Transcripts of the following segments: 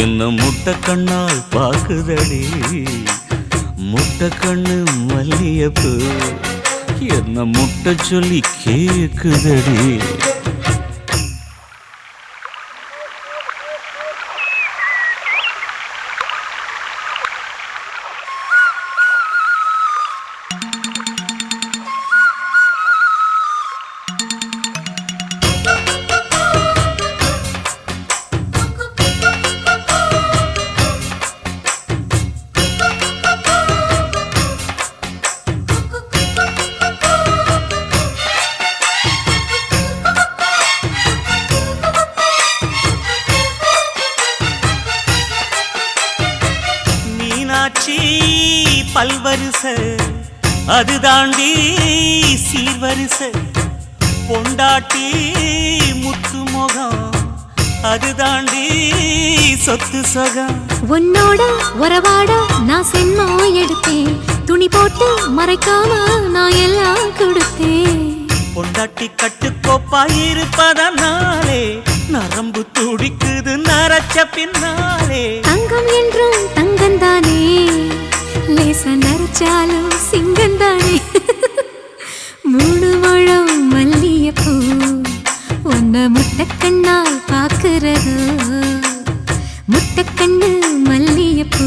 என்ன முட்டை கண்ணால் பார்க்குதடி? முட்டை கண்ணு மல்லியப்பு என்ன முட்டை சொல்லி கேக்குதடி? பல்வரிச அது தாண்டி சீர்வரிச. பொண்டாட்டி முத்து முகம் அது தாண்டி சொத்து சகம். உன்னோட உறவாட நான் சென்மோ எடுத்தேன். துணி போட்டு மறைக்காம நான் எல்லாம் கொடுத்தேன். பொண்டாட்டி கட்டுக்கோப்பாயிருப்பதனாலே நரம்பு துடிக்குது நரச்ச பின்னாலே. தங்கம் என்றும் தங்கந்தானே வச்சாலும் சிங்கம் தானே? மூணு முழம் மல்லியப்பூ ஒன்ன முட்டக்கண்ணால் பாக்குறது? முட்டக்கண்ணு மல்லியப்பூ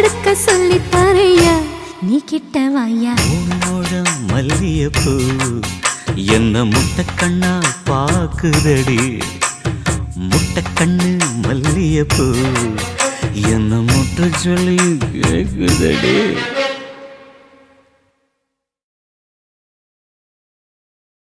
சொடக்கெடுக்க சொல்லி தரையா நீ கிட்ட வாயா உன்னோட மல்லியப்பூ என்ன முட்டை கண்ணா பாக்குதடி. முட்டை கண்ணு மல்லியப்பூ என்ன முட்டை சொல்லி கேக்குதடி.